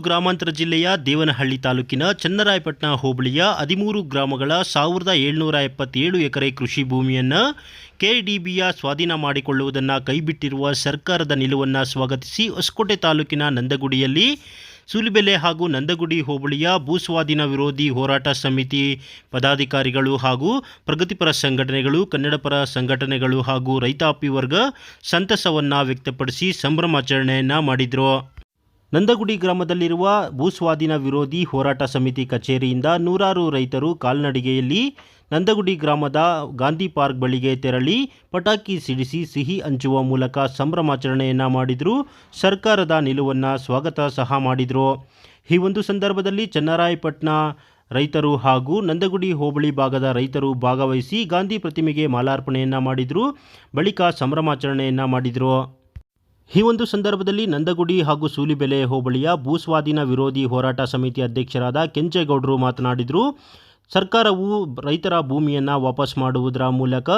ಗ್ರಾಮಾಂತರ ಜಿಲ್ಲೆಯ ದೇವನಹಳ್ಳಿ ತಾಲೂಕಿನ ಚನ್ನರಾಯಪಟ್ಟಣ ಹೋಬಳಿಯ ಹದಿಮೂರು ಗ್ರಾಮಗಳ ಸಾವಿರದ ಏಳ್ನೂರ ಎಪ್ಪತ್ತೇಳು ಎಕರೆ ಕೃಷಿ ಭೂಮಿಯನ್ನು ಕೆಡಿಬಿಯ ಸ್ವಾಧೀನ ಮಾಡಿಕೊಳ್ಳುವುದನ್ನು ಕೈಬಿಟ್ಟಿರುವ ಸರ್ಕಾರದ ನಿಲುವನ್ನು ಸ್ವಾಗತಿಸಿ ಹೊಸಕೋಟೆ ತಾಲೂಕಿನ ನಂದಗುಡಿಯಲ್ಲಿ ಸೂಲಿಬೆಲೆ ಹಾಗೂ ನಂದಗುಡಿ ಹೋಬಳಿಯ ಭೂಸ್ವಾಧೀನ ವಿರೋಧಿ ಹೋರಾಟ ಸಮಿತಿ ಪದಾಧಿಕಾರಿಗಳು ಹಾಗೂ ಪ್ರಗತಿಪರ ಸಂಘಟನೆಗಳು, ಕನ್ನಡಪರ ಸಂಘಟನೆಗಳು ಹಾಗೂ ರೈತಾಪಿ ವರ್ಗ ಸಂತಸವನ್ನು ವ್ಯಕ್ತಪಡಿಸಿ ಸಂಭ್ರಮಾಚರಣೆಯನ್ನು ಮಾಡಿದರು. ನಂದಗುಡಿ ಗ್ರಾಮದಲ್ಲಿರುವ ಭೂಸ್ವಾಧೀನ ವಿರೋಧಿ ಹೋರಾಟ ಸಮಿತಿ ಕಚೇರಿಯಿಂದ ನೂರಾರು ರೈತರು ಕಾಲ್ನಡಿಗೆಯಲ್ಲಿ ನಂದಗುಡಿ ಗ್ರಾಮದ ಗಾಂಧಿ ಪಾರ್ಕ್ ಬಳಿಗೆ ತೆರಳಿ ಪಟಾಕಿ ಸಿಡಿಸಿ ಸಿಹಿ ಹಂಚುವ ಮೂಲಕ ಸಂಭ್ರಮಾಚರಣೆಯನ್ನು ಮಾಡಿದರು. ಸರ್ಕಾರದ ನಿಲುವನ್ನು ಸ್ವಾಗತ ಸಹ ಮಾಡಿದರು. ಈ ಒಂದು ಸಂದರ್ಭದಲ್ಲಿ ಚನ್ನರಾಯಪಟ್ಟಣ ರೈತರು ಹಾಗೂ ನಂದಗುಡಿ ಹೋಬಳಿ ಭಾಗದ ರೈತರು ಭಾಗವಹಿಸಿ ಗಾಂಧಿ ಪ್ರತಿಮೆಗೆ ಮಾಲಾರ್ಪಣೆಯನ್ನು ಮಾಡಿದರು. ಬಳಿಕ ಸಂಭ್ರಮಾಚರಣೆಯನ್ನು ಮಾಡಿದರು. ಈ ಒಂದು ಸಂದರ್ಭದಲ್ಲಿ ನಂದಗುಡಿ ಹಾಗೂ ಸೂಲಿಬೆಲೆ ಹೋಬಳಿಯ ಭೂಸ್ವಾಧೀನ ವಿರೋಧಿ ಹೋರಾಟ ಸಮಿತಿ ಅಧ್ಯಕ್ಷರಾದ ಕೆಂಚೇಗೌಡರು ಮಾತನಾಡಿದರು, ಸರ್ಕಾರವು ರೈತರ ಭೂಮಿಯನ್ನು ವಾಪಸ್ ಮಾಡುವುದರ ಮೂಲಕ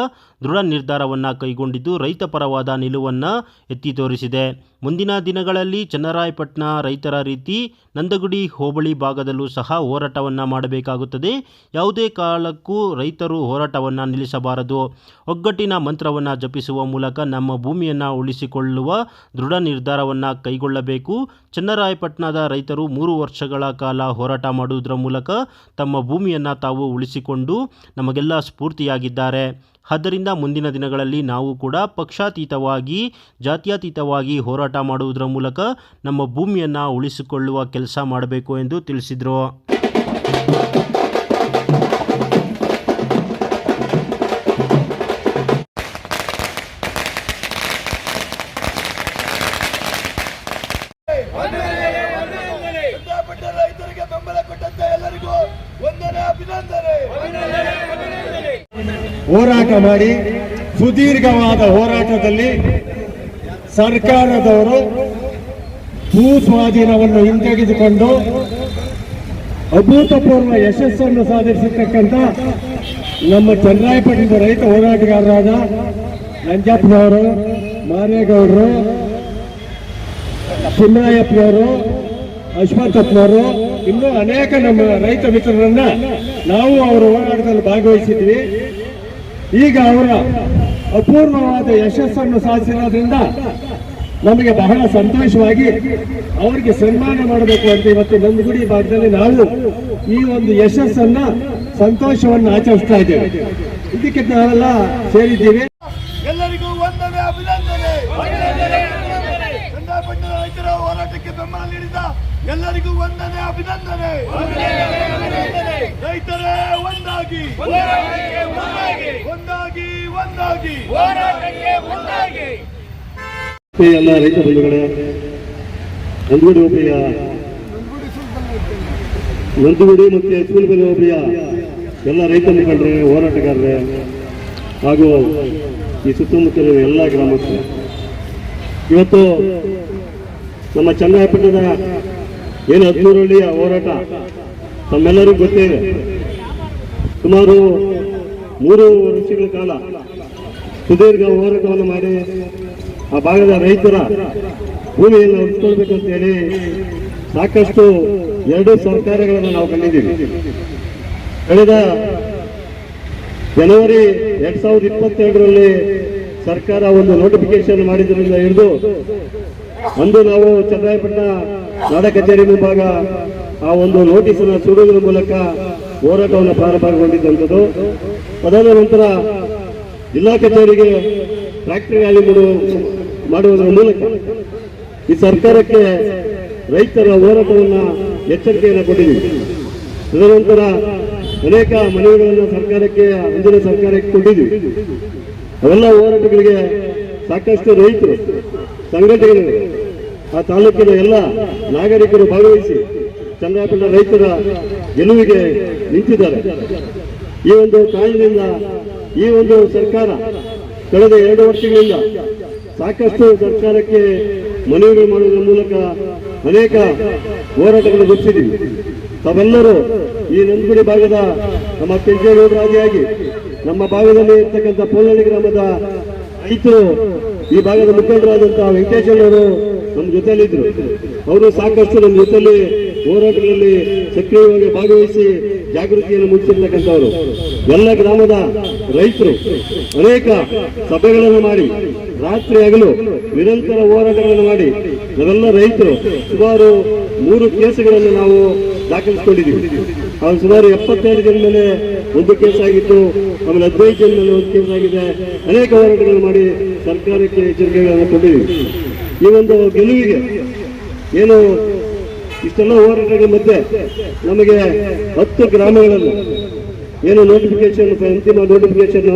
ದೃಢ ನಿರ್ಧಾರವನ್ನು ಕೈಗೊಂಡಿದ್ದು ರೈತ ಪರವಾದ ನಿಲುವನ್ನು ಎತ್ತಿ ತೋರಿಸಿದೆ. ಮುಂದಿನ ದಿನಗಳಲ್ಲಿ ಚನ್ನರಾಯಪಟ್ಟಣ ರೈತರ ರೀತಿ ನಂದಗುಡಿ, ಹೋಬಳಿ ಭಾಗದಲ್ಲೂ ಸಹ ಹೋರಾಟವನ್ನು ಮಾಡಬೇಕಾಗುತ್ತದೆ. ಯಾವುದೇ ಕಾಲಕ್ಕೂ ರೈತರು ಹೋರಾಟವನ್ನು ನಿಲ್ಲಿಸಬಾರದು. ಒಗ್ಗಟ್ಟಿನ ಮಂತ್ರವನ್ನು ಜಪಿಸುವ ಮೂಲಕ ನಮ್ಮ ಭೂಮಿಯನ್ನು ಉಳಿಸಿಕೊಳ್ಳುವ ದೃಢ ನಿರ್ಧಾರವನ್ನು ಕೈಗೊಳ್ಳಬೇಕು. ಚನ್ನರಾಯಪಟ್ಟಣದ ರೈತರು ಮೂರು ವರ್ಷಗಳ ಕಾಲ ಹೋರಾಟ ಮಾಡುವುದರ ಮೂಲಕ ತಮ್ಮ ಭೂಮಿಯನ್ನು ತಾವು ಉಳಿಸಿಕೊಂಡು ನಮಗೆಲ್ಲ ಸ್ಫೂರ್ತಿಯಾಗಿದ್ದಾರೆ. ಆದ್ದರಿಂದ ಮುಂದಿನ ದಿನಗಳಲ್ಲಿ ನಾವು ಕೂಡ ಪಕ್ಷಾತೀತವಾಗಿ, ಜಾತ್ಯತೀತವಾಗಿ ಹೋರಾಟ ಮಾಡುವುದರ ಮೂಲಕ ನಮ್ಮ ಭೂಮಿಯನ್ನು ಉಳಿಸಿಕೊಳ್ಳುವ ಕೆಲಸ ಮಾಡಬೇಕು ಎಂದು ತಿಳಿಸಿದರು. ಹೋರಾಟ ಮಾಡಿ ಸುದೀರ್ಘವಾದ ಹೋರಾಟದಲ್ಲಿ ಸರ್ಕಾರದವರು ಭೂ ಸ್ವಾಧೀನವನ್ನು ಹಿಂತೆಗೆದುಕೊಂಡು ಅಭೂತಪೂರ್ವ ಯಶಸ್ಸನ್ನು ಸಾಧಿಸಿರ್ತಕ್ಕಂಥ ನಮ್ಮ ಚನ್ನರಾಯಪಟ್ಟಣದ ರೈತ ಹೋರಾಟಗಾರರಾದ ನಂಜಪ್ಪನವರು, ಮಾರೇಗೌಡರು, ಚಿನ್ನಾಯಪ್ಪನವರು ಅಶ್ವಥಪ್ಪನವರು ಇನ್ನೂ ಅನೇಕ ನಮ್ಮ ರೈತ ಮಿತ್ರರನ್ನ ನಾವು ಅವರ ಹೋರಾಟದಲ್ಲಿ ಭಾಗವಹಿಸಿದ್ವಿ. ಈಗ ಅವರ ಅಪೂರ್ವವಾದ ಯಶಸ್ಸನ್ನು ಸಾಧಿಸಿರೋದ್ರಿಂದ ನಮಗೆ ಬಹಳ ಸಂತೋಷವಾಗಿ ಅವರಿಗೆ ಸನ್ಮಾನ ಮಾಡಬೇಕು ಅಂತ ಇವತ್ತು ನಂದಗುಡಿ ಭಾಗದಲ್ಲಿ ನಾವು ಈ ಒಂದು ಯಶಸ್ಸನ್ನ ಸಂತೋಷವನ್ನು ಆಚರಿಸ್ತಾ ಇದ್ದೇವೆ. ಇದಕ್ಕೆ ನಾವೆಲ್ಲ ಸೇರಿದ್ದೀವಿ. ಎಲ್ಲರಿಗೂ ವಂದನೆ ಅಭಿನಂದನೆ. ರೈತರೇ, ಒಂದಾಗಿ. ಒಂದಾಗಿ ಒಂದಾಗಿ. ಎಲ್ಲ ರೈತ ಬಂಧುಗಳೇ ನಂದಗುಡಿ ಹೋಬಳಿಯ ನಂದಗುಡಿ ಮತ್ತೆ ಸೂಲಬೆಲೆ ಹೋಬಳಿಯ ಎಲ್ಲ ರೈತ ಮುಖಂಡರೇ, ಹೋರಾಟಗಾರರೇ, ಹಾಗೂ ಈ ಸುತ್ತಮುತ್ತಲಿನ ಎಲ್ಲ ಗ್ರಾಮಸ್ಥರು. ಇವತ್ತು ನಮ್ಮ ಚನ್ನರಾಯಪಟ್ಟಣದ ಏನು ಆ ಹೋರಾಟ? ತಮ್ಮೆಲ್ಲರಿಗೂ ಗೊತ್ತೇ ಸುಮಾರು ಮೂರು ವರ್ಷಗಳ ಕಾಲ ಸುದೀರ್ಘ ಹೋರಾಟವನ್ನು ಮಾಡಿ ಆ ಭಾಗದ ರೈತರ ಭೂಮಿಯನ್ನು ಉಳಿಸ್ಕೊಳ್ಬೇಕು ಅಂತ ಹೇಳಿ ಸಾಕಷ್ಟು ಎರಡು ಸರ್ಕಾರಗಳನ್ನು ನಾವು ಕಂಡಿದ್ದೀವಿ. ಕಳೆದ ಜನವರಿ ಎರಡ್ ಸಾವಿರದ ಇಪ್ಪತ್ತೆರಡರಲ್ಲಿ ಸರ್ಕಾರ ಒಂದು ನೋಟಿಫಿಕೇಶನ್ ಮಾಡಿದ್ರಿಂದ ಹಿಡಿದು ಅಂದು ನಾವು ಚಂದ್ರಾಯಪಟ್ಟಣ ನಾಡ ಕಚೇರಿ ಮುಂಭಾಗ ಆ ಒಂದು ನೋಟಿಸ್ ಅನ್ನು ಸುಡುವುದರ ಮೂಲಕ ಹೋರಾಟವನ್ನು ಪ್ರಾರಂಭಗೊಂಡಿದ್ದಂಥದ್ದು. ಅದಾದ ನಂತರ ಜಿಲ್ಲಾ ಕಚೇರಿಗೆ ಟ್ರ್ಯಾಕ್ಟರ್ ರ್ಯಾಲಿ ಮಾಡುವುದರ ಮೂಲಕ ಈ ಸರ್ಕಾರಕ್ಕೆ ರೈತರ ಹೋರಾಟವನ್ನು ಎಚ್ಚರಿಕೆಯನ್ನು ಕೊಟ್ಟಿದ್ದೀವಿ. ತದನಂತರ ಅನೇಕ ಮನವಿಗಳನ್ನು ಸರ್ಕಾರಕ್ಕೆ, ಅಂದಿನ ಸರ್ಕಾರಕ್ಕೆ ಕೊಟ್ಟಿದ್ದೀವಿ. ಅವೆಲ್ಲ ಹೋರಾಟಗಳಿಗೆ ಸಾಕಷ್ಟು ರೈತರು ಸಂಘಟನೆಗಳು ಆ ತಾಲೂಕಿನ ಎಲ್ಲ ನಾಗರಿಕರು ಭಾಗವಹಿಸಿ ಚಂದ್ರಾಪುರ ರೈತರ ಗೆಲುವಿಗೆ ನಿಂತಿದ್ದಾರೆ. ಈ ಒಂದು ಕಾರಣದಿಂದ ಈ ಒಂದು ಸರ್ಕಾರ ಕಳೆದ ಎರಡು ವರ್ಷಗಳಿಂದ ಸಾಕಷ್ಟು ಸರ್ಕಾರಕ್ಕೆ ಮನವಿಗಳು ಮಾಡುವುದರ ಮೂಲಕ ಅನೇಕ ಹೋರಾಟಗಳು ರೂಪಿಸಿದ್ದೀವಿ ತಾವೆಲ್ಲರೂ ಈ ನಂದಿಗುಡಿ ಭಾಗದ ನಮ್ಮ ಕೆಂಜೇಗೌಡರಾದಿಯಾಗಿ ನಮ್ಮ ಭಾಗದಲ್ಲಿ ಇರ್ತಕ್ಕಂಥ ಪೋಲಳ್ಳಿ ಗ್ರಾಮದ ರೈತರು ಈ ಭಾಗದ ಮುಖಂಡರಾದಂತಹ ವೆಂಕಟೇಶ್ವರವರು ನಮ್ಮ ಜೊತೆಯಲ್ಲಿದ್ದರು. ಅವರು ಸಾಕಷ್ಟು ನಮ್ಮ ಜೊತೆಯಲ್ಲಿ ಹೋರಾಟಗಳಲ್ಲಿ ಸಕ್ರಿಯವಾಗಿ ಭಾಗವಹಿಸಿ ಜಾಗೃತಿಯನ್ನು ಮೂಡಿಸಿರ್ತಕ್ಕಂಥವರು. ಎಲ್ಲ ಗ್ರಾಮದ ರೈತರು ಅನೇಕ ಸಭೆಗಳನ್ನು ಮಾಡಿ, ರಾತ್ರಿ ಹಗಲು ನಿರಂತರ ಹೋರಾಟಗಳನ್ನು ಮಾಡಿ ನಾವೆಲ್ಲ ರೈತರು ಸುಮಾರು ಮೂರು ಕೇಸುಗಳನ್ನು ನಾವು ದಾಖಲಿಸಿಕೊಂಡಿದ್ದೀವಿ. ಅವ್ರು ಸುಮಾರು ಎಪ್ಪತ್ತೆರಡು ಜನ ಮೇಲೆ ಒಂದು ಕೇಸ್ ಆಗಿತ್ತು. ಆಮೇಲೆ ಹದಿನೈದು ಜನ ಮೇಲೆ ಒಂದು ಕೇಸ್ ಆಗಿದೆ. ಅನೇಕ ಹೋರಾಟಗಳನ್ನು ಮಾಡಿ ಸರ್ಕಾರಕ್ಕೆ ಎಚ್ಚರಿಕೆಗಳನ್ನು ಕೊಟ್ಟಿದ್ದೀವಿ. ಈ ಒಂದು ಗೆಲುವಿಗೆ ಏನು ಇಷ್ಟೆಲ್ಲ ಹೋರಾಟಗಳ ಮಧ್ಯೆ ನಮಗೆ ಹತ್ತು ಗ್ರಾಮಗಳನ್ನು ಏನು ನೋಟಿಫಿಕೇಶನ್ ಅಂತಿಮ ನೋಟಿಫಿಕೇಶನ್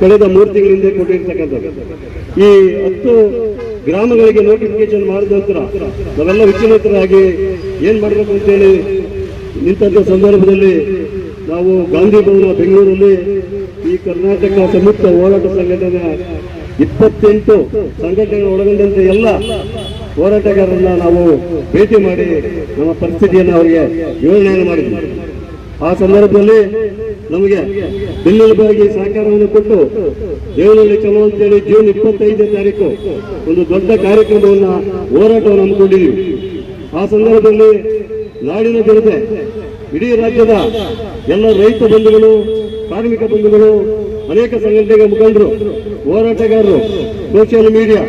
ಕಳೆದ ಮೂರು ತಿಂಗಳಿಂದ ಕೊಟ್ಟಿರ್ತಕ್ಕಂಥದ್ದು. ಈ ಹತ್ತು ಗ್ರಾಮಗಳಿಗೆ ನೋಟಿಫಿಕೇಶನ್ ಮಾಡಿದ ನಂತರ ನಾವೆಲ್ಲ ವಿಚಲಿತರಾಗಿ ಏನ್ ಮಾಡಬೇಕು ಅಂತೇಳಿ ನಿಂತ ಸಂದರ್ಭದಲ್ಲಿ ನಾವು ಗಾಂಧಿ ಭವನ ಬೆಂಗಳೂರಲ್ಲಿ ಈ ಕರ್ನಾಟಕ ಸಂಯುಕ್ತ ಹೋರಾಟ ಸಂಘಟನೆ ಇಪ್ಪತ್ತೆಂಟು ಸಂಘಟನೆ ಒಳಗೊಂಡಂತೆ ಎಲ್ಲ ಹೋರಾಟಗಾರರನ್ನ ನಾವು ಭೇಟಿ ಮಾಡಿ ನಮ್ಮ ಪರಿಸ್ಥಿತಿಯನ್ನು ಅವರಿಗೆ ವಿವರಣೆಯನ್ನು ಮಾಡಿದ್ವಿ. ಆ ಸಂದರ್ಭದಲ್ಲಿ ನಮಗೆ ಬೆನ್ನೆಲುಬಾಗಿ ಸಹಕಾರವನ್ನು ಕೊಟ್ಟು ದೇವನಹಳ್ಳಿ ಚಲೋ ಅಂತೇಳಿ ಜೂನ್ ಇಪ್ಪತ್ತೈದನೇ ತಾರೀಕು ಒಂದು ದೊಡ್ಡ ಕಾರ್ಯಕ್ರಮವನ್ನ ಹೋರಾಟವನ್ನು ಹಮ್ಮಿಕೊಂಡಿದ್ದೀವಿ. ಆ ಸಂದರ್ಭದಲ್ಲಿ ನಾಡಿನ ಜನತೆ, ಇಡೀ ರಾಜ್ಯದ ಎಲ್ಲ ರೈತ ಬಂಧುಗಳು, ಕಾರ್ಮಿಕ ಬಂಧುಗಳು, ಅನೇಕ ಸಂಘಟನೆಗಳ ಮುಖಂಡರು, ಹೋರಾಟಗಾರರು ಸೋಷಿಯಲ್ ಮೀಡಿಯಾ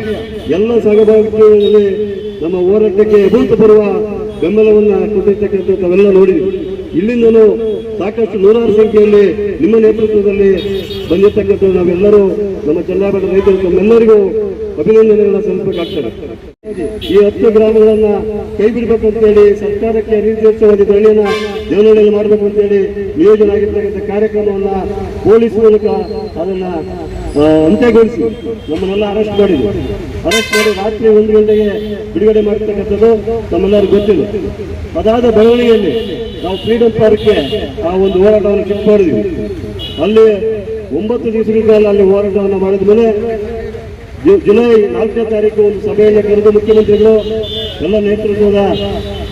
ಎಲ್ಲ ಸಹಭಾಗಿತ್ವದಲ್ಲಿ ನಮ್ಮ ಹೋರಾಟಕ್ಕೆ ಬರುವ ಬೆಂಬಲವನ್ನು ಕೊಟ್ಟಿರ್ತಕ್ಕಂಥ ತಾವೆಲ್ಲ ನೋಡಿದ್ವಿ ಇಲ್ಲಿಂದಲೂ ಸಾಕಷ್ಟು ನೂರಾರು ಸಂಖ್ಯೆಯಲ್ಲಿ ನಿಮ್ಮ ನೇತೃತ್ವದಲ್ಲಿ ಬಂದಿರ್ತಕ್ಕಂಥ ನಾವೆಲ್ಲರೂ ನಮ್ಮ ಚಂದ್ರಾಪೇಟೆ ರೈತರು, ತಮ್ಮೆಲ್ಲರಿಗೂ ಅಭಿನಂದನೆಗಳನ್ನ ಸಲ್ಲಿಸಬೇಕಾಗ್ತದೆ. ಈ ಹತ್ತು ಗ್ರಾಮಗಳನ್ನ ಕೈ ಬಿಡಬೇಕು ಅಂತೇಳಿ ಸರ್ಕಾರಕ್ಕೆ ಅನಿರ್ದಿಷ್ಟವಾದ ಧರಣಿಯನ್ನ ದೇವನಹಳ್ಳಿಯಲ್ಲಿ ಮಾಡಬೇಕು ಅಂತೇಳಿ ನಿಯೋಜನೆ ಆಗಿರ್ತಕ್ಕಂಥ ಕಾರ್ಯಕ್ರಮವನ್ನ ಪೊಲೀಸ್ ಮೂಲಕ ಅದನ್ನ ಅಂತ್ಯಗೊಳಿಸಿ. ನಮ್ಮನ್ನೆಲ್ಲ ಅರೆಸ್ಟ್ ಮಾಡಿದ್ವಿ. ಅರೆಸ್ಟ್ ಮಾಡಿ ರಾತ್ರಿ ಒಂದು ಗಂಟೆಗೆ ಬಿಡುಗಡೆ ಮಾಡಿರ್ತಕ್ಕಂಥದ್ದು ನಮ್ಮೆಲ್ಲರಿಗೂ ಗೊತ್ತಿಲ್ಲ. ಅದಾದ ಬೆಳವಣಿಗೆಯಲ್ಲಿ ನಾವು ಫ್ರೀಡಮ್ ಪಾರ್ಕ್ಗೆ ಆ ಒಂದು ಹೋರಾಟವನ್ನು ಕಿಟ್ ಮಾಡಿದ್ವಿ ಅಲ್ಲಿ ಒಂಬತ್ತು ದಿವಸಗಳ ಕಾಲ ಅಲ್ಲಿ ಹೋರಾಟವನ್ನು ಮಾಡಿದ ಮೇಲೆ ಜುಲೈ ನಾಲ್ಕನೇ ತಾರೀಕು ಒಂದು ಸಭೆಯನ್ನು ಕರೆದು ಮುಖ್ಯಮಂತ್ರಿಗಳು, ಎಲ್ಲ ನೇತೃತ್ವದ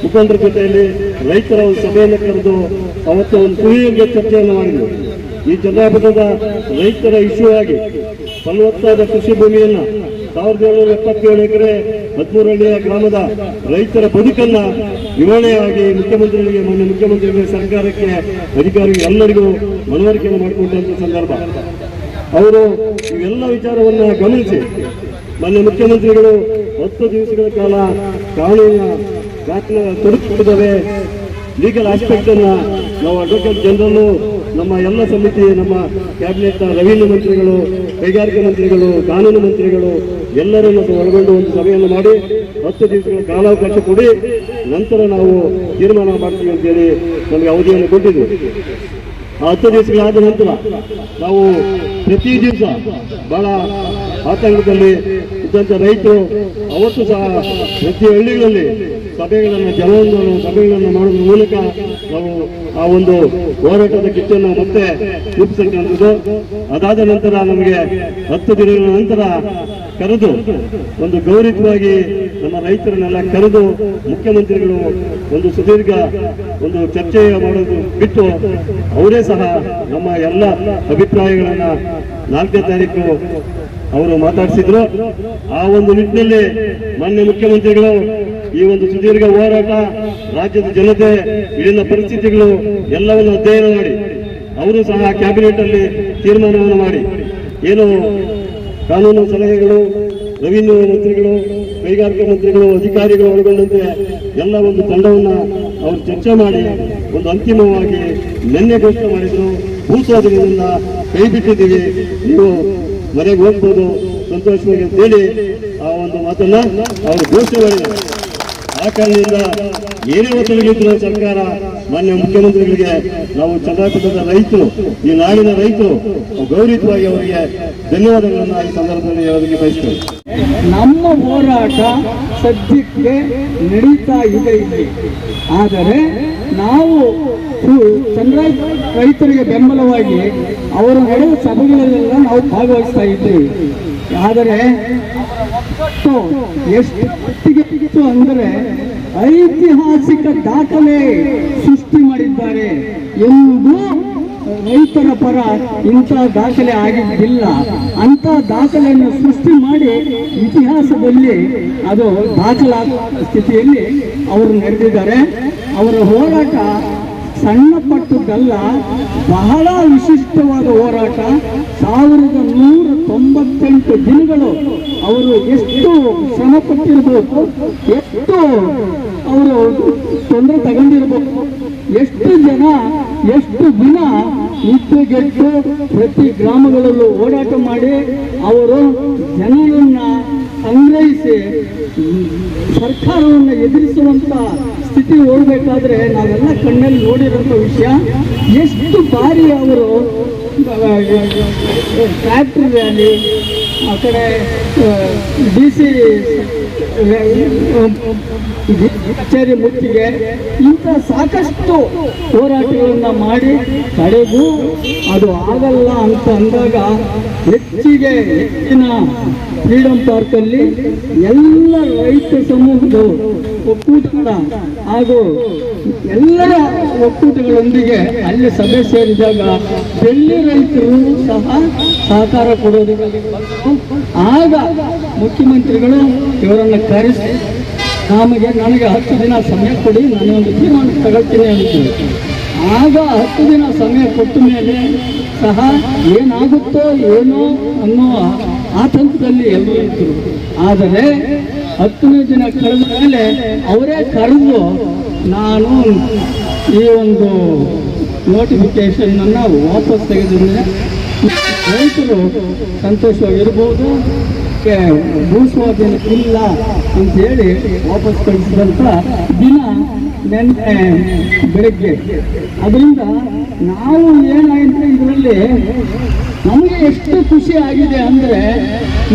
ಮುಖಂಡರ ಜೊತೆಯಲ್ಲಿ ರೈತರ ಒಂದು ಸಭೆಯನ್ನು ಕರೆದು ಅವತ್ತು ಒಂದು ಕುಹಿಯಲ್ಲಿ ಚರ್ಚೆಯನ್ನು ಮಾಡಿದ್ವಿ. ಈ ಚಂದ್ರಾಪುರದ ರೈತರ ಇಶ್ಯೂ ಆಗಿ ಫಲವತ್ತಾದ ಕೃಷಿ ಭೂಮಿಯನ್ನು ಸಾವಿರದ ಏಳ್ನೂರ ಎಪ್ಪತ್ತೇಳು ಎಕರೆ ಹದಿಮೂರಳ್ಳಿಯ ಗ್ರಾಮದ ರೈತರ ಬದುಕನ್ನ ವಿವರಣೆಯಾಗಿ ಮುಖ್ಯಮಂತ್ರಿಗಳಿಗೆ ಮಾನ್ಯ ಮುಖ್ಯಮಂತ್ರಿಗಳಿಗೆ ಸರ್ಕಾರಕ್ಕೆ ಅಧಿಕಾರಿಗಳು ಎಲ್ಲರಿಗೂ ಮನವರಿಕೆಯನ್ನು ಮಾಡಿಕೊಂಡಂತ ಸಂದರ್ಭ. ಅವರು ಇವೆಲ್ಲ ವಿಚಾರವನ್ನು ಗಮನಿಸಿ. ಮಾನ್ಯ ಮುಖ್ಯಮಂತ್ರಿಗಳು ಹತ್ತು ದಿವಸಗಳ ಕಾಲ ಕಾನೂನಿನ ದಾಖಲೆ ತೊಡಗಿಸಿದ್ದೇವೆ ಲೀಗಲ್ ಆಸ್ಪೆಕ್ಟ್ ಅನ್ನ ನಾವು ಅಡ್ವೊಕೇಟ್ ಜನರಲ್ಲು ನಮ್ಮ ಎಲ್ಲ ಸಮಿತಿ, ನಮ್ಮ ಕ್ಯಾಬಿನೆಟ್ನ ರವೀಂದ್ರ ಮಂತ್ರಿಗಳು, ಕೈಗಾರಿಕೆ ಮಂತ್ರಿಗಳು, ಕಾನೂನು ಮಂತ್ರಿಗಳು ಎಲ್ಲರನ್ನು ಒಳಗೊಂಡು ಒಂದು ಸಭೆಯನ್ನು ಮಾಡಿ ಹತ್ತು ದಿವಸಗಳ ಕಾಲಾವಕಾಶ ಕೊಡಿ, ನಂತರ ನಾವು ತೀರ್ಮಾನ ಮಾಡ್ತೀವಿ ಅಂತೇಳಿ ನಮಗೆ ಅವಧಿಯನ್ನು ಕೊಟ್ಟಿದ್ವಿ. ಆ ಹತ್ತು ದಿವಸಗಳಾದ ನಂತರ ನಾವು ಪ್ರತಿ ದಿವಸ ಬಹಳ ಆತಂಕದಲ್ಲಿ ಇದ್ದಂಥ ರೈತರು, ಅವತ್ತು ಸಹ ಪ್ರತಿ ಹಳ್ಳಿಗಳಲ್ಲಿ ಸಭೆಗಳನ್ನು ಜನಾಂದೋಲನ ಸಭೆಗಳನ್ನು ಮಾಡೋದ್ರ ಮೂಲಕ ನಾವು ಆ ಒಂದು ಹೋರಾಟದ ಕಿಚ್ಚನ್ನು ಮತ್ತೆ ರೂಪಿಸತಕ್ಕಂಥದ್ದು. ಅದಾದ ನಂತರ ನಮಗೆ ಹತ್ತು ದಿನಗಳ ನಂತರ ಕರೆದು ಒಂದು ಗೌರವವಾಗಿ ನಮ್ಮ ರೈತರನ್ನೆಲ್ಲ ಕರೆದು ಮುಖ್ಯಮಂತ್ರಿಗಳು ಒಂದು ಸುದೀರ್ಘ ಒಂದು ಚರ್ಚೆ ಮಾಡೋದು ಬಿಟ್ಟು ಅವರೇ ಸಹ ನಮ್ಮ ಎಲ್ಲ ಅಭಿಪ್ರಾಯಗಳನ್ನು ನಾಲ್ಕನೇ ತಾರೀಕು ಅವರು ಮಾತಾಡಿಸಿದ್ರು. ಆ ಒಂದು ನಿಟ್ಟಿನಲ್ಲಿ ಮಾನ್ಯ ಮುಖ್ಯಮಂತ್ರಿಗಳು ಈ ಒಂದು ಸುದೀರ್ಘ ಹೋರಾಟ ರಾಜ್ಯದ ಜನತೆ, ಇಲ್ಲಿನ ಪರಿಸ್ಥಿತಿಗಳು ಎಲ್ಲವನ್ನು ಅಧ್ಯಯನ ಮಾಡಿ, ಅವರು ಸಹ ಕ್ಯಾಬಿನೆಟ್ ಅಲ್ಲಿ ತೀರ್ಮಾನವನ್ನು ಮಾಡಿ. ಏನು ಕಾನೂನು ಸಲಹೆಗಳು, ರೆವಿನ್ಯೂ ಮಂತ್ರಿಗಳು, ಕೈಗಾರಿಕಾ ಮಂತ್ರಿಗಳು, ಅಧಿಕಾರಿಗಳು ಒಳಗೊಂಡಂತೆ ಎಲ್ಲ ಒಂದು ತಂಡವನ್ನು ಅವರು ಚರ್ಚೆ ಮಾಡಿ, ಒಂದು ಅಂತಿಮವಾಗಿ ನಿನ್ನೆ ಘೋಷಣೆ ಮಾಡಿದ್ರು ಭೂಸ್ವಾಧೀನದಿಂದ ಕೈ ಬಿಟ್ಟಿದ್ದೀವಿ, ನೀವು ಮನೆಗೆ ಹೋಗ್ಬೋದು, ಸಂತೋಷವಾಗಿ ಅಂತ ಹೇಳಿ ಆ ಒಂದು ಮಾತನ್ನ ಅವರು ಘೋಷಣೆ ಮಾಡಿದ್ದಾರೆ. ಆ ಕಾರಣದಿಂದ ಏನೇ ಒತ್ತಡಗಿದ್ರು ಸರ್ಕಾರ ಮಾನ್ಯ ಮುಖ್ಯಮಂತ್ರಿಗಳಿಗೆ ನಾವು ಚಂದ್ರಪಟ್ಟಣದ ರೈತರು, ಈ ನಾಡಿನ ರೈತರು ಗೌರವವಾಗಿ ಅವರಿಗೆ ಧನ್ಯವಾದಗಳನ್ನು ಈ ಸಂದರ್ಭದಲ್ಲಿ ಹೇಳೋದಕ್ಕೆ ಬಯಸ್ತೇವೆ ನಮ್ಮ ಹೋರಾಟ ಸದ್ಯಕ್ಕೆ ನಡೀತಾ ಇದೆ ಇಲ್ಲಿ. ಆದರೆ ನಾವು ಚಂದ್ರ ರೈತರಿಗೆ ಬೆಂಬಲವಾಗಿ ಅವರು ನಡೆಯುವ ಸಭೆಗಳಲ್ಲೆಲ್ಲ ನಾವು ಭಾಗವಹಿಸ್ತಾ ಇದ್ದೀವಿ. ಆದರೆ ಇವತ್ತು ಎಷ್ಟು ಮಟ್ಟಿಗೆ ಇತ್ತು ಅಂದರೆ ಐತಿಹಾಸಿಕ ದಾಖಲೆ ಸೃಷ್ಟಿ ಮಾಡಿದ್ದಾರೆ ಎಂದು ರೈತರ ಪರ ಇಂಥ ದಾಖಲೆ ಆಗಿದ್ದಿಲ್ಲ. ಅಂತ ದಾಖಲೆಯನ್ನು ಸೃಷ್ಟಿ ಮಾಡಿ ಇತಿಹಾಸದಲ್ಲಿ ಅದು ದಾಖಲಾದ ಸ್ಥಿತಿಯಲ್ಲಿ ಅವರು ನಡೆದಿದ್ದಾರೆ. ಅವರ ಹೋರಾಟ ಸಣ್ಣ ಪಟ್ಟದ್ದಲ್ಲ, ಬಹಳ ವಿಶಿಷ್ಟವಾದ ಹೋರಾಟ. ಸಾವಿರದ ನೂರ ತೊಂಬತ್ತೆಂಟು ದಿನಗಳು ಅವರು ಎಷ್ಟು ಶ್ರಮ ಪಟ್ಟಿರಬೇಕು, ಎಷ್ಟು ಅವರು ತೊಂದರೆ ತಗೊಂಡಿರ್ಬೇಕು, ಎಷ್ಟು ಜನ, ಎಷ್ಟು ದಿನ ನಿದ್ದೆಗೆಟ್ಟು ಪ್ರತಿ ಗ್ರಾಮಗಳಲ್ಲೂ ಓಡಾಟ ಮಾಡಿ ಅವರು ಜನರನ್ನ ಸಂಗ್ರಹಿಸಿ ಸರ್ಕಾರವನ್ನು ಎದುರಿಸುವಂತ ಸ್ಥಿತಿ ಹೋಗ್ಬೇಕಾದ್ರೆ ನಾವೆಲ್ಲ ಕಣ್ಣಲ್ಲಿ ನೋಡಿರೋಂಥ ವಿಷಯ. ಎಷ್ಟು ಬಾರಿ ಅವರು ಫ್ಯಾಕ್ಟ್ರಿ ರ್ಯಾಲಿ ಆ ಕಡೆ ಡಿ ಸಿ ಕಚೇರಿ ಮುತ್ತಿಗೆ ಇಂಥ ಸಾಕಷ್ಟು ಹೋರಾಟಗಳನ್ನು ಮಾಡಿ ಕಡೆಗೂ ಅದು ಆಗಲ್ಲ ಅಂತ ಅಂದಾಗ ಹೆಚ್ಚಿಗೆ ಹೆಚ್ಚಿನ ಫ್ರೀಡಂ ಪಾರ್ಕಲ್ಲಿ ಎಲ್ಲ ರೈತ ಸಮೂಹದ ಒಕ್ಕೂಟದ ಹಾಗೂ ಎಲ್ಲರ ಒಕ್ಕೂಟಗಳೊಂದಿಗೆ ಅಲ್ಲಿ ಸಭೆ ಸೇರಿದಾಗ ಬೆಳ್ಳಿ ರೈತರು ಸಹ ಸಹಕಾರ ಕೊಡೋದು. ಆಗ ಮುಖ್ಯಮಂತ್ರಿಗಳು, ಇವರನ್ನು ಕರೆಸಿ, ನಮಗೆ, ನನಗೆ ಹತ್ತು ದಿನ ಸಮಯ ಕೊಡಿ, ನಾನು ಒಂದು ತೀರ್ಮಾನ ತಗೊಳ್ತೀನಿ ಅಂತೀವಿ ಆಗ ಹತ್ತು ದಿನ ಸಮಯ ಕೊಟ್ಟ ಮೇಲೆ ಸಹ ಏನಾಗುತ್ತೋ ಏನೋ ಅನ್ನೋ ಆತಂಕದಲ್ಲಿ ಎಲ್ಲರೂ ಇದ್ದರು ಆದರೆ ಹತ್ತನೇ ದಿನ ಕಳೆದ ಮೇಲೆ ಅವರೇ ಕರೆದು, ನಾನು ಈ ಒಂದು ನೋಟಿಫಿಕೇಶನ್ ಅನ್ನ ವಾಪಸ್ ತೆಗೆದಿದ್ದೇನೆ ರೈತರು ಸಂತೋಷವಾಗಿರ್ಬೋದು ಭೂಸ್ವಾಧೀನ ಇಲ್ಲ ಅಂತ ಹೇಳಿ ವಾಪಸ್ ಕಳಿಸಿದಂಥ ದಿನ ನೆನ್ನೆ ಬೆಳಗ್ಗೆ. ಅದರಿಂದ ನಾವು ಏನಾಯಿತು ಇದರಲ್ಲಿ ನಮಗೆ ಎಷ್ಟು ಖುಷಿ ಆಗಿದೆ ಅಂದರೆ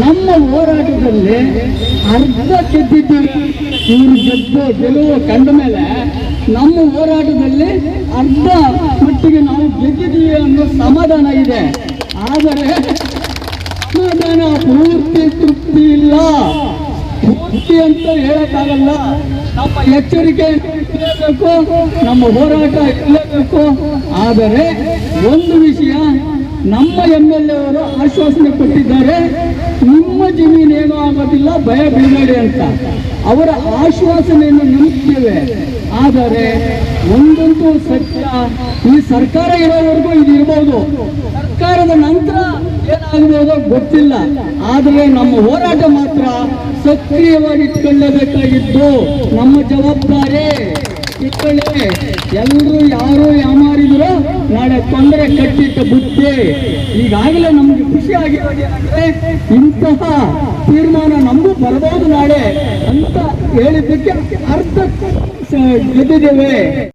ನಮ್ಮ ಹೋರಾಟದಲ್ಲಿ ಅರ್ಧ ಗೆದ್ದಿದ್ದೀವಿ ಇವರು ಗೆದ್ದು ಗೆಲುವು ಕಂಡ ಮೇಲೆ ನಮ್ಮ ಹೋರಾಟದಲ್ಲಿ ಅರ್ಧ ಮಟ್ಟಿಗೆ ನಾವು ಗೆದ್ದಿದ್ದೀವಿ ಅನ್ನೋ ಸಮಾಧಾನ ಇದೆ. ಆದರೆ ಸಮಾಧಾನ ಪೂರ್ತಿ ತೃಪ್ತಿ ಇಲ್ಲ. ತೃಪ್ತಿ ಅಂತ ಹೇಳಕ್ಕಾಗಲ್ಲ. ನಮ್ಮ ಎಚ್ಚರಿಕೆ ಇರಬೇಕು, ನಮ್ಮ ಹೋರಾಟ ಇರಲೇಬೇಕು ಆದರೆ ಒಂದು ವಿಷಯ ನಮ್ಮ ಎಂ ಎಲ್ ಎ ಅವರು ಆಶ್ವಾಸನೆ ಕೊಟ್ಟಿದ್ದಾರೆ, ನಿಮ್ಮ ಏನೂ ಆಗೋದಿಲ್ಲ, ಭಯ ಬೀಳಬೇಡಿ ಅಂತ. ಅವರ ಆಶ್ವಾಸನೆಯನ್ನು ನಿಲ್ಲುತ್ತೇವೆ ಆದರೆ ಒಂದೊಂದು ಸತ್ಯ, ಈ ಸರ್ಕಾರ ಇರೋವರೆಗೂ ಇದು ಇರ್ಬೋದು. ಸರ್ಕಾರದ ನಂತರ ಏನಾಗಬಹುದೋ ಗೊತ್ತಿಲ್ಲ. ಆದರೆ ನಮ್ಮ ಹೋರಾಟ ಮಾತ್ರ ಸಕ್ರಿಯವಾಗಿ ಇಟ್ಕೊಳ್ಳಲೇಬೇಕಾಗಿದ್ದು ನಮ್ಮ ಜವಾಬ್ದಾರಿ ಇಟ್ಕೊಳ್ಳಿ ಎಲ್ಲರೂ ಯಾರು ಯಾಮಾರಿದ್ರು ನಾಳೆ ತೊಂದರೆ ಕಟ್ಟಿಟ್ಟ ಬುದ್ಧಿ. ಈಗಾಗಲೇ ನಮ್ಗೆ ಖುಷಿ ಆಗಿರೋದೇನೆಂದ್ರೆ ಇಂತಹ ತೀರ್ಮಾನ ನಮಗೂ ಬರಬಹುದು ನಾಳೆ ಅಂತ ಹೇಳಿದ್ದಕ್ಕೆ ಅರ್ಥ ಗೆದ್ದಿದ್ದೇವೆ.